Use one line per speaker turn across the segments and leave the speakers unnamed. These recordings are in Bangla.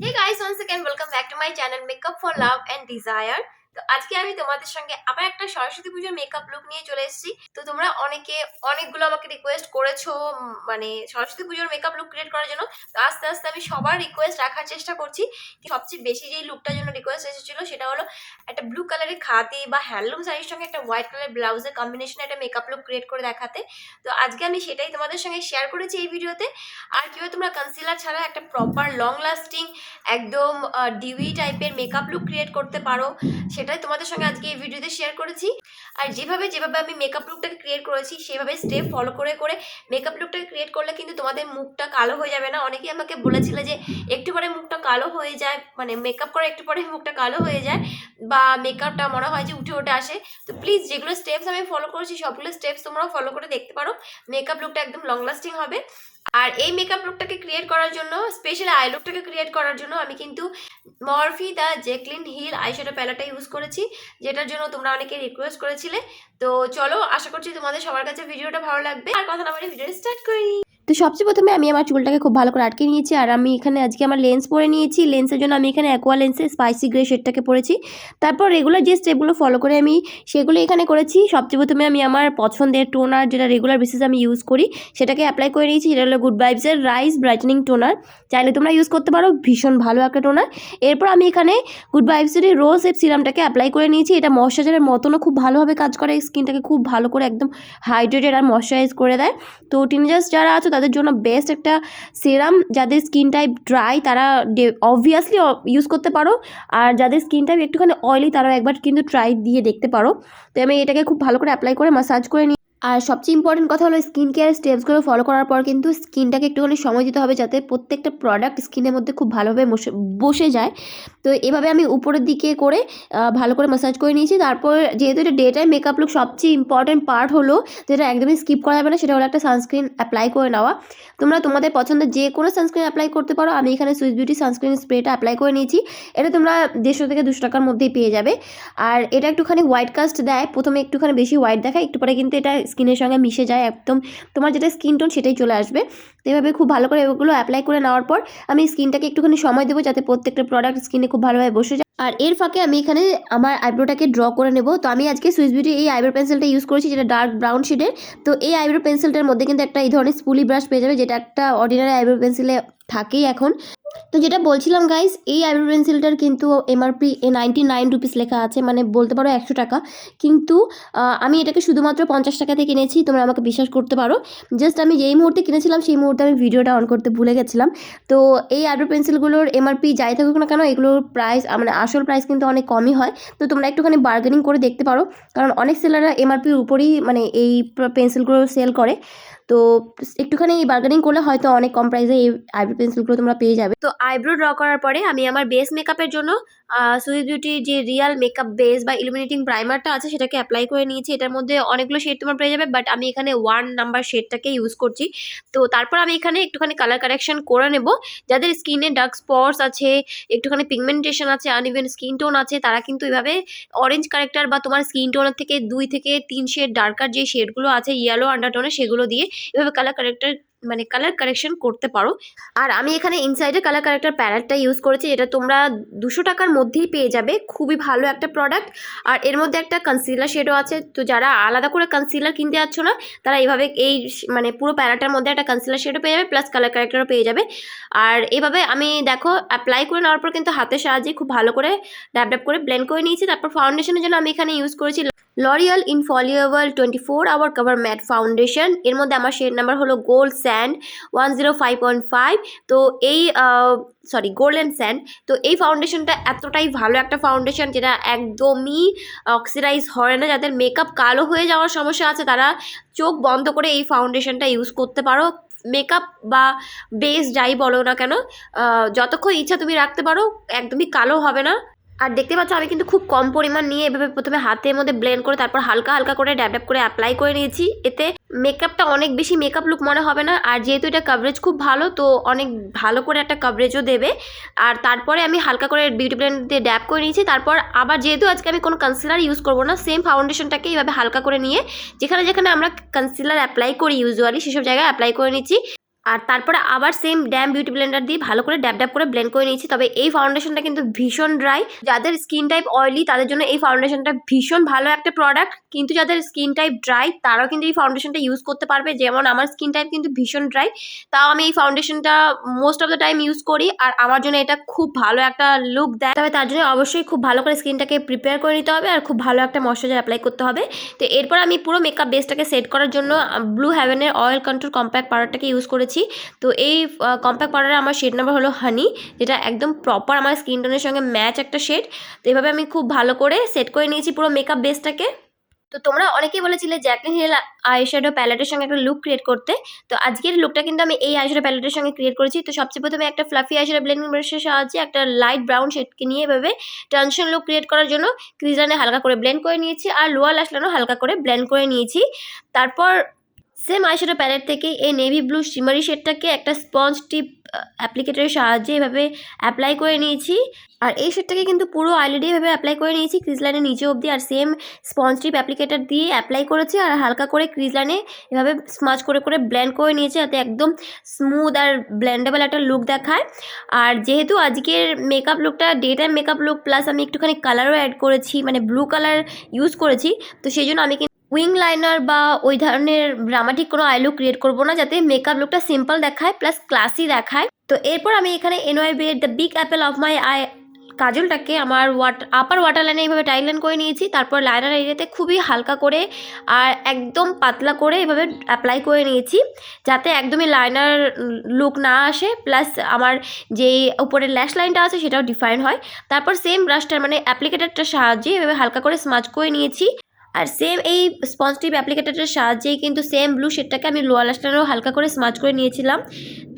Hey guys, once again, welcome back to my channel Makeup for Love and Desire. তো আজকে আমি তোমাদের সঙ্গে আবার একটা সরস্বতী পুজোর মেকআপ লুক নিয়ে চলে এসেছি। তো তোমরা অনেকে, অনেকগুলো আমাকে রিকোয়েস্ট করেছ মানে সরস্বতী পুজোর মেকআপ লুক ক্রিয়েট করার জন্য। তো আস্তে আস্তে আমি সবার রিকোয়েস্ট রাখার চেষ্টা করছি। সবচেয়ে বেশি যেই লুকটার জন্য রিকোয়েস্ট এসেছিল সেটা হলো একটা ব্লু কালারের খাদি বা হ্যান্ডলুম শাড়ির সঙ্গে একটা হোয়াইট কালার ব্লাউজের কম্বিনেশনে একটা মেকআপ লুক ক্রিয়েট করে দেখাতে। তো আজকে আমি সেটাই তোমাদের সঙ্গে শেয়ার করেছি এই ভিডিওতে। আর কীভাবে তোমরা কনসিলার ছাড়া একটা প্রপার লং লাস্টিং একদম ডিউই টাইপের মেকআপ লুক ক্রিয়েট করতে পারো। সেটাই তোমাদের সঙ্গে আজকে এই ভিডিওতে শেয়ার করেছি। আর যেভাবে যেভাবে আমি মেকআপ লুকটাকে ক্রিয়েট করেছি, সেভাবে স্টেপ ফলো করে করে মেকআপ লুকটাকে ক্রিয়েট করলে কিন্তু তোমাদের মুখটা কালো হয়ে যাবে না। অনেকেই আমাকে বলেছিল যে একটু পরে মুখটা কালো হয়ে যায় মানে মেকআপ করে একটু পরে মুখটা কালো হয়ে যায় বা মেকআপটা মনে হয় যে উঠে উঠে আসে। তো প্লিজ যেগুলো স্টেপস আমি ফলো করেছি, সবগুলো স্টেপস তোমরাও ফলো করে দেখতে পারো। মেকআপ লুকটা একদম লং লাস্টিং হবে। আর এই মেকআপ লুকটাকে ক্রিয়েট করার জন্য স্পেশাল আই লুকটাকে ক্রিয়েট করার জন্য আমি কিন্তু Morphe the Jaclyn Hill eyeshadow প্যালেটটা use করেছি, যেটার জন্য তোমরা অনেকে রিকোয়েস্ট করেছিলে। তো চলো, আশা করছি তোমাদের সবার কাছে ভিডিওটা ভালো লাগবে। আর কথা না বলে ভিডিওটা স্টার্ট করি। তো সবচেয়ে প্রথমে আমি আমার চুলটাকে খুব ভালো করে আটকে নিয়েছি আর আমি এখানে আজকে আমার লেন্স পরে নিয়েছি। লেন্সের জন্য আমি এখানে অ্যাকোয়া লেন্সে স্পাইসি গ্রে শেডটাকে পরেছি। তারপর রেগুলার যে স্টেপগুলো ফলো করে আমি সেগুলো এখানে করেছি। সবচেয়ে প্রথমে আমি আমার পছন্দের টোনার যেটা রেগুলার বেসিস আমি ইউজ করি, সেটাকে অ্যাপ্লাই করে নিয়েছি। সেটা হলো গুড ভাইবসের রাইস ব্রাইটেনিং টোনার চাইলে তোমরা ইউজ করতে পারো, ভীষণ ভালো একটা টোনার এরপর আমি এখানে গুড ভাইবসের রোজ এপ সিরামটাকে অ্যাপ্লাই করে নিয়েছি। এটা ময়শ্চারাইজারের মতনও খুব ভালোভাবে কাজ করে। স্কিনটাকে খুব ভালো করে একদম হাইড্রেটেড আর ময়শ্চারাইজ করে দেয়। তো টিনেজার্স যারা আছে তাদের জন্য বেস্ট একটা সিরাম যাদের স্কিন টাইপ ড্রাই তারা অবভিয়াসলি ইউজ করতে পারো। আর যাদের স্কিন টাইপ একটুখানি অয়েলি তারা একবার কিন্তু ট্রাই দিয়ে দেখতে পারো। তো আমি এটাকে খুব ভালো করে অ্যাপ্লাই করে মাসাজ করে নিই আর সবচেয়ে ইম্পর্টেন্ট কথা হলো স্কিন কেয়ার স্টেপসগুলো ফলো করার পর কিন্তু স্কিনটাকে একটুখানি সময় দিতে হবে যাতে প্রত্যেকটা প্রোডাক্ট স্কিনের মধ্যে খুব ভালোভাবে বসে যায়। তো এভাবে আমি উপরের দিকে করে ভালো করে মাসাজ করে নিয়েছি। তারপর যেহেতু এটা ডে টাইম মেকআপ লুক সবচেয়ে ইম্পর্টেন্ট পার্ট হলো যেটা একদমই স্কিপ করা যাবে না, সেটা হলো একটা সানস্ক্রিন অ্যাপ্লাই করে নেওয়া। তোমরা তোমাদের পছন্দের যে কোনো সানস্ক্রিন অ্যাপ্লাই করতে পারো। আমি এখানে সুইস বিউটি সানস্ক্রিন স্প্রেটা অ্যাপ্লাই করে নিয়েছি। এটা তোমরা দেড়শো থেকে দুশো টাকার মধ্যেই পেয়ে যাবে। আর এটা একটুখানি হোয়াইট কাস্ট দেয়। প্রথমে একটুখানি বেশি হোয়াইট দেখায়, একটু পরে কিন্তু এটা স্কিনের সঙ্গে মিশে যায় একদম। তোমার যেটা স্কিন টোন সেটাই চলে আসবে। তো এভাবে খুব ভালো করে এগুলো অ্যাপ্লাই করে নেওয়ার পর আমি স্কিনটাকে একটুখানি সময় দেবো যাতে প্রত্যেকটা প্রোডাক্ট স্কিনে খুব ভালোভাবে বসে যায়। আর এর ফাঁকে আমি এখানে আমার আইব্রোটাকে ড্র করে নেব। তো আমি আজকে সুইস বিউটি এই আইব্রো পেন্সিলটা ইউজ করেছি, যেটা ডার্ক ব্রাউন শেডের তো এই আইব্রো পেন্সিলটার মধ্যে কিন্তু একটা এই ধরনের স্পুলি ব্রাশ পেয়ে যাবে, যেটা একটা অর্ডিনারি আইব্রো পেন্সিলে থাকেই এখন। তো যেটা বলছিলাম গাইস এই আইব্রো পেন্সিলটার কিন্তু এমআরপি এ নাইনটি নাইন রুপিস লেখা আছে মানে বলতে পারো একশো টাকা। কিন্তু আমি এটাকে শুধুমাত্র পঞ্চাশ টাকাতে কিনেছি, তোমরা আমাকে বিশ্বাস করতে পারো। জাস্ট আমি যেই মুহূর্তে কিনেছিলাম, সেই মুহূর্তে আমি ভিডিওটা অন করতে ভুলে গেছিলাম। তো এই আইব্রো পেন্সিলগুলোর এমআরপি যাই থাকুক না কেন, এগুলোর প্রাইস মানে আসল প্রাইস কিন্তু অনেক কমই হয়। তো তোমরা একটুখানি বার্গেনিং করে দেখতে পারো। কারণ অনেক সেলাররা এমআরপির উপরেই মানে এই পেন্সিলগুলো সেল করে। তো একটুখানি এই বার্গেনিং করলে হয়তো অনেক কম প্রাইসে এই আইব্রো পেন্সিলগুলো তোমরা পেয়ে যাবে। তো আইব্রো ড্র করার পরে আমি আমার বেস মেকআপের জন্য সুইস বিউটির যে রিয়াল মেকআপ বেস বা ইলুমিনেটিং প্রাইমারটা আছে সেটাকে অ্যাপ্লাই করে নিয়েছি। এটার মধ্যে অনেকগুলো শেড তোমার পেয়ে যাবে বাট আমি এখানে ওয়ান নাম্বার শেডটাকে ইউজ করছি। তো তারপর আমি এখানে একটুখানি কালার কারেকশন করে নেব। যাদের স্কিনে ডার্ক স্পটস আছে, একটুখানি পিগমেন্টেশন আছে আনইভেন স্কিন টোন আছে, তারা কিন্তু এভাবে অরেঞ্জ কারেক্টার বা তোমার স্কিন টোনের থেকে দুই থেকে তিন শেড ডার্কার যে শেডগুলো আছে ইয়েলো আন্ডারটোনে সেগুলো দিয়ে এভাবে কালার কারেক্টার মানে কালার কারেকশন করতে পারো। আর আমি এখানে ইনসাইডে কালার কারেক্টার প্যালেটটা ইউজ করেছি যেটা তোমরা দুশো টাকার মধ্যেই পেয়ে যাবে। খুবই ভালো একটা প্রোডাক্ট আর এর মধ্যে একটা কনসিলার শেডও আছে। তো যারা আলাদা করে কনসিলার কিনতে যাচ্ছ না, তারা এইভাবে এই মানে পুরো প্যালেটার মধ্যে একটা কনসিলার শেডও পেয়ে যাবে প্লাস কালার কারেক্টারও পেয়ে যাবে। আর এভাবে আমি দেখো অ্যাপ্লাই করে নেওয়ার পর কিন্তু হাতের সাহায্যে খুব ভালো করে ড্যাব ড্যাব করে ব্লেন্ড করে নিয়েছি। তারপর ফাউন্ডেশনের জন্য আমি এখানে ইউজ করেছি L'Oreal infallible twenty four hour cover matte foundation এর মধ্যে আমার শেড নাম্বার হলো gold sand one zero five point five তো এই সরি গোল্ডেন স্যান্ড তো এই ফাউন্ডেশনটা এতটাই ভালো একটা ফাউন্ডেশন যেটা একদমই অক্সিডাইজ হয় না। যাদের মেকআপ কালো হয়ে যাওয়ার সমস্যা আছে, তারা চোখ বন্ধ করে এই ফাউন্ডেশনটা ইউজ করতে পারো। মেকআপ বা বেস যাই বলো না কেন যতক্ষণ ইচ্ছা তুমি রাখতে পারো, একদমই কালো হবে না। আর দেখতে পাচ্ছ, আমি কিন্তু খুব কম পরিমাণ নিয়ে এভাবে প্রথমে হাতের মধ্যে ব্লেন্ড করে, তারপর হালকা হালকা করে ড্যাব ড্যাব করে অ্যাপ্লাই করে নিয়েছি। এতে মেকআপটা অনেক বেশি মেকআপ লুক মনে হবে না। আর যেহেতু এটা কাভারেজ খুব ভালো, তো অনেক ভালো করে একটা কাভারেজও দেবে। আর তারপরে আমি হালকা করে বিউটি ব্লেন্ড দিয়ে ড্যাপ করে নিয়েছি। তারপর আবার যেহেতু আজকে আমি কোনো কনসিলার ইউজ করব না সেম ফাউন্ডেশনটাকে এইভাবে হালকা করে নিয়ে, যেখানে যেখানে আমরা কনসিলার অ্যাপ্লাই করি ইউজুয়ালি সেসব জায়গায় অ্যাপ্লাই করে নিচ্ছি। আর তারপরে আবার সেম ড্যাম বিউটি ব্লেন্ডার দিয়ে ভালো করে ড্যাব ড্যাব করে ব্লেন্ড করে নিয়েছি। তবে এই ফাউন্ডেশনটা কিন্তু ভীষণ ড্রাই যাদের স্কিন টাইপ অয়েলি তাদের জন্য এই ফাউন্ডেশনটা ভীষণ ভালো একটা প্রোডাক্ট কিন্তু যাদের স্কিন টাইপ ড্রাই তারাও কিন্তু এই ফাউন্ডেশনটা ইউজ করতে পারবে। যেমন আমার স্কিন টাইপ কিন্তু ভীষণ ড্রাই তাও আমি এই ফাউন্ডেশনটা most of the time use করি। আর আমার জন্য এটা খুব ভালো একটা লুক দেয়। তবে তার জন্য অবশ্যই খুব ভালো করে স্কিনটাকে প্রিপেয়ার করে নিতে হবে। আর খুব ভালো একটা ময়শ্চারাইজার অ্যাপ্লাই করতে হবে। তো এরপর আমি পুরো মেকআপ বেসটাকে সেট করার জন্য ব্লু হ্যাভেনের অয়েল কন্ট্রোল কম্প্যাক্ট পাউডারটাকে ইউজ করেছি। তো এই কম্প্যাক্ট পাউডারে আমার শেড নাম্বার হলো হানি যেটা একদম প্রপার আমার স্কিন টোনের সঙ্গে ম্যাচ একটা শেড তো এভাবে আমি খুব ভালো করে সেট করে নিয়েছি পুরো মেকআপ বেসটাকে তো তোমরা অনেকেই বলেছিলে জ্যাকলিন হিল আইশ্যাডো প্যালেটের সঙ্গে একটা লুক ক্রিয়েট করতে। তো আজকের লুকটা কিন্তু আমি এই আইশ্যাডো প্যালেটের সঙ্গে ক্রিয়েট করেছি। তো সবচেয়ে প্রথমে একটা ফ্লাফি আইশ্যাডো ব্লেন্ডিং ব্রাশের সাহায্যে একটা লাইট ব্রাউন শেডকে নিয়ে এভাবে টেনশন লুক ক্রিয়েট করার জন্য ক্রিজানে হালকা করে ব্লেন্ড করে নিয়েছি। আর লোয়ার লাশলানো হালকা করে ব্লেন্ড করে নিয়েছি। তারপর সেম আইশ্যাডো প্যালেট থেকে এই নেভি ব্লু শিমারি শেডটাকে একটা স্পঞ্জ টিপ অ্যাপ্লিকেটারের সাহায্যে এভাবে অ্যাপ্লাই করে নিয়েছি। আর এই শেডটাকে কিন্তু পুরো আইলিডি এভাবে অ্যাপ্লাই করে নিয়েছি ক্রিজ লাইনের নিচে অবধি। আর সেম স্পঞ্জ টিপ অ্যাপ্লিকেটার দিয়ে অ্যাপ্লাই করেছি আর হালকা করে ক্রিজ লাইনে এভাবে স্মাচ করে করে ব্লেন্ড করে নিয়েছি যাতে একদম স্মুথ আর ব্লেন্ডেবল একটা লুক দেখায়। আর যেহেতু আজকের মেকআপ লুকটা day time makeup look plus আমি একটুখানি কালারও অ্যাড করেছি মানে ব্লু কালার ইউজ করেছি, তো সেই জন্য আমি কিন্তু উইং লাইনার বা ওই ধরনের ড্রামাটিক কোনো আই লুক ক্রিয়েট করব না, যাতে মেকআপ লুকটা সিম্পল দেখায় প্লাস ক্লাসি দেখায়। তো এরপর আমি এখানে এনওয়াইবি the big apple of my eye কাজলটাকে আমার ওয়াট আপার ওয়াটার লাইনে এইভাবে টাইলাইন করে নিয়েছি। তারপর লাইনার এরিয়াতে খুবই হালকা করে আর একদম পাতলা করে এভাবে অ্যাপ্লাই করে নিয়েছি, যাতে একদমই লাইনার লুক না আসে। প্লাস আমার যেই উপরের ল্যাশ লাইনটা আছে সেটাও ডিফাইন হয়। তারপর সেম ব্রাশটার মানে অ্যাপ্লিকেটারটার সাহায্যে এভাবে হালকা করে স্মাচ করে নিয়েছি। আর সেম এই স্পঞ্জ টিপ অ্যাপ্লিকেটারের সাহায্যেই কিন্তু সেম ব্লু শেডটাকে আমি লোয়ার লাস্টারও হালকা করে স্মাচ করে নিয়েছিলাম।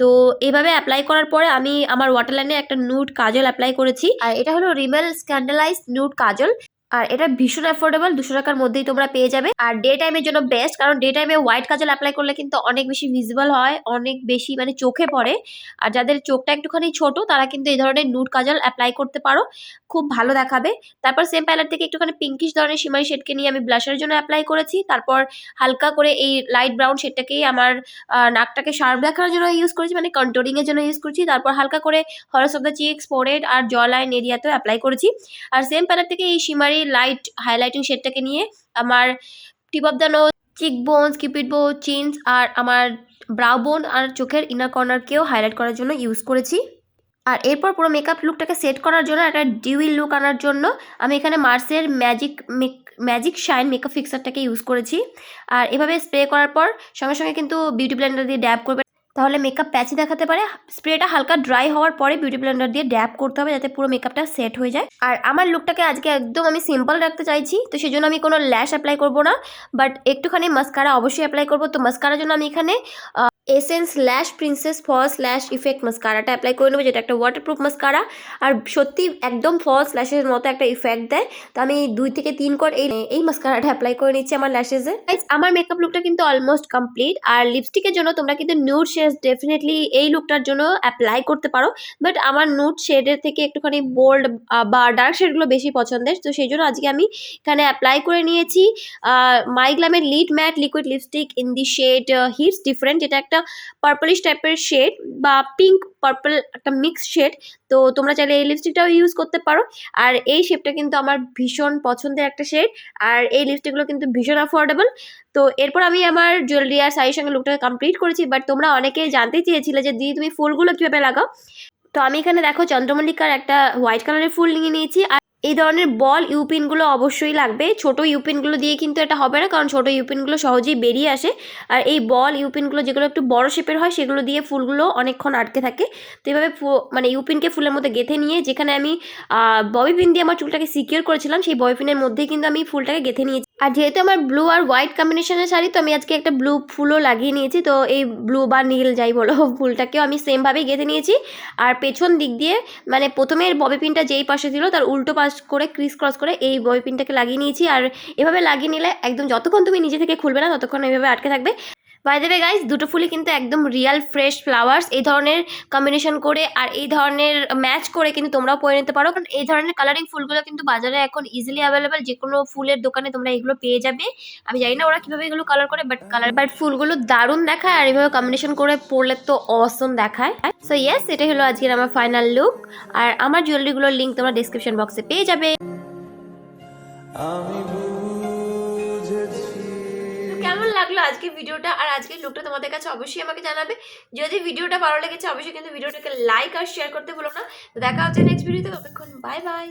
তো এভাবে অ্যাপ্লাই করার পরে আমি আমার ওয়াটার লাইনে একটা নুড কাজল অ্যাপ্লাই করেছি। আর এটা হলো রিমেল স্ক্যান্ডালাইজ নুড কাজল। আর এটা ভীষণ অ্যাফোর্ডেবল দুশো টাকার মধ্যেই তোমরা পেয়ে যাবে। আর ডে টাইমের জন্য বেস্ট কারণ ডে টাইমে হোয়াইট কাজল অ্যাপ্লাই করলে কিন্তু অনেক বেশি ভিজিবল হয়, অনেক বেশি মানে চোখে পড়ে। আর যাদের চোখটা একটুখানি ছোট, তারা কিন্তু এই ধরনের নুট কাজল অ্যাপ্লাই করতে পারো। খুব ভালো দেখাবে। তারপর সেম প্যালার থেকে একটুখানি পিঙ্কিশ ধরনের সিমারি শেডকে নিয়ে আমি ব্লাশের জন্য অ্যাপ্লাই করেছি। তারপর হালকা করে এই লাইট ব্রাউন শেডটাকেই আমার নাকটাকে শার্প দেখানোর জন্য ইউজ করেছি মানে কন্ট্রোলিংয়ের জন্য ইউজ করেছি। তারপর হালকা করে hollows of the cheeks forehead R jaw line এরিয়াতেও apply করেছি। আর সেম প্যালার থেকে এই সিমারি লাইট হাইলাইটিং শেডটাকে নিয়ে আমার tip of the nose cheek bones cupid's bow chins আর আমার ব্রাউ বোন আর চোখের ইনার কর্নারকেও হাইলাইট করার জন্য ইউজ করেছি। আর এরপর পুরো মেকআপ লুকটাকে সেট করার জন্য একটা ডিউইল লুক আনার জন্য আমি এখানে মার্সের ম্যাজিক ম্যাজিক শাইন মেকআপ ফিক্সারটাকে ইউজ করেছি। আর এভাবে স্প্রে করার পর সঙ্গে সঙ্গে কিন্তু বিউটি ব্লেন্ডার দিয়ে ড্যাব করবে তাহলে মেকআপ প্যাচি দেখাতে পারে। স্প্রেটা হালকা ড্রাই হওয়ার পরে বিউটি ব্লেন্ডার দিয়ে ড্যাপ করতে হবে যাতে পুরো মেকআপটা সেট হয়ে যায়। আর আমার লুকটাকে আজকে একদম আমি সিম্পল রাখতে চাইছি, তো সেই জন্য আমি কোনো ল্যাশ অ্যাপ্লাই করব না। বাট একটুখানি মাস্কারা অবশ্যই অ্যাপ্লাই করব। তো মাস্কারার জন্য আমি এখানে Essence lash princess false lash effect মাস্কারাটা apply করে নেব, যেটা একটা ওয়াটারপ্রুফ মাস্কারা আর সত্যি একদম ফলস ল্যাশের মতো একটা ইফেক্ট দেয়। তো আমি দুই থেকে তিন কর এই এই মাস্কারাটা অ্যাপ্লাই করে নিচ্ছি আমার ল্যাশেসে আমার মেকআপ লুকটা কিন্তু অলমোস্ট কমপ্লিট আর লিপস্টিকের জন্য তোমরা কিন্তু নিউড শেড ডেফিনেটলি এই লুকটার জন্য অ্যাপ্লাই করতে পারো। বাট আমার নুড শেডের থেকে একটুখানি বোল্ড বা ডার্ক শেডগুলো বেশি পছন্দের, তো সেই জন্য আজকে আমি এখানে অ্যাপ্লাই করে নিয়েছি মাইগ্লামের lit matte liquid lipstick in the shade hits different যেটা একটা পার্পলিশ টাইপের শেড বা পিঙ্ক পার্পল একটা মিক্স শেড তো তোমরা চাইলে এই লিপস্টিকটাও ইউজ করতে পারো। আর এই শেপটা কিন্তু আমার ভীষণ পছন্দের একটা শেড আর এই লিপস্টিকগুলো কিন্তু ভীষণ অ্যাফোর্ডেবল তো এরপর আমি আমার জুয়েলারি আর শাড়ির সঙ্গে লুকটাকে কমপ্লিট করেছি বাট তোমরা অনেকে জানতে চেয়েছিলে যে, দিদি, তুমি ফুলগুলো কীভাবে লাগাও? তো আমি এখানে দেখো চন্দ্রমল্লিকার একটা হোয়াইট কালারের ফুল নিয়ে নিয়েছি, আর এই ধরনের বল ইউপিনগুলো অবশ্যই লাগবে। ছোট ইউপিনগুলো দিয়ে কিন্তু এটা হবে না, কারণ ছোটো ইউপিনগুলো সহজেই বেরিয়ে আসে। আর এই বল ইউপিনগুলো যেগুলো একটু বড় শেপের হয়, সেগুলো দিয়ে ফুলগুলো অনেকক্ষণ আটকে থাকে। তো এইভাবে মানে ইউপিনকে ফুলের মধ্যে গেঁথে নিয়ে যেখানে আমি ববি পিন দিয়ে আমার চুলটাকে সিকিওর করেছিলাম, সেই ববি পিনের মধ্যেই কিন্তু আমি ফুলটাকে গেঁথে নিয়েছি। আর যেহেতু আমার ব্লু আর হোয়াইট কম্বিনেশনের শাড়ি, তো আমি আজকে একটা ব্লু ফুলও লাগিয়ে নিয়েছি। তো এই ব্লু বা নীল যাই বলো, ফুলটাকেও আমি সেমভাবেই গেঁথে নিয়েছি। আর পেছন দিক দিয়ে মানে প্রথমের ববি পিনটা যেই পাশে ছিল, তার উল্টো পাশ করে ক্রিস ক্রস করে এই ববি পিনটাকে লাগিয়ে নিয়েছি। আর এভাবে লাগিয়ে নিলে একদম যতক্ষণ তুমি নিজে থেকে খুলবে না, ততক্ষণ এভাবে আটকে থাকবে। বাই দেবে গাইস দুটো ফুলই কিন্তু একদম রিয়াল ফ্রেশ ফ্লাওয়ার্স এই ধরনের কম্বিনেশন করে আর এই ধরনের ম্যাচ করে কিন্তু তোমরাও পরে নিতে পারো। কারণ এই ধরনের কালারিং ফুলগুলো কিন্তু বাজারে এখন ইজিলি অ্যাভেলেবেল যে কোনো ফুলের দোকানে তোমরা এগুলো পেয়ে যাবে। আমি জানি না ওরা কীভাবে এগুলো কালার করে বাট কালার বাট ফুলগুলো দারুণ দেখায় আর এভাবে কম্বিনেশন করে পরলে তো অসম দেখায়। সো ইয়েস এটা হলো আজকের আমার ফাইনাল লুক আর আমার জুয়েলারিগুলোর লিঙ্ক তোমরা ডিসক্রিপশন বক্সে পেয়ে যাবে।
আমি
লাগল আজকে ভিডিওটা, আর আজকের লুকটা তোমাদের কাছে অবশ্যই আমাকে জানাবে। যদি ভিডিওটা ভালো লেগেছে, অবশ্যই কিন্তু ভিডিওটাকে লাইক আর শেয়ার করতে ভুলো না। দেখা হচ্ছে নেক্সট ভিডিওতে ততক্ষণ বাই বাই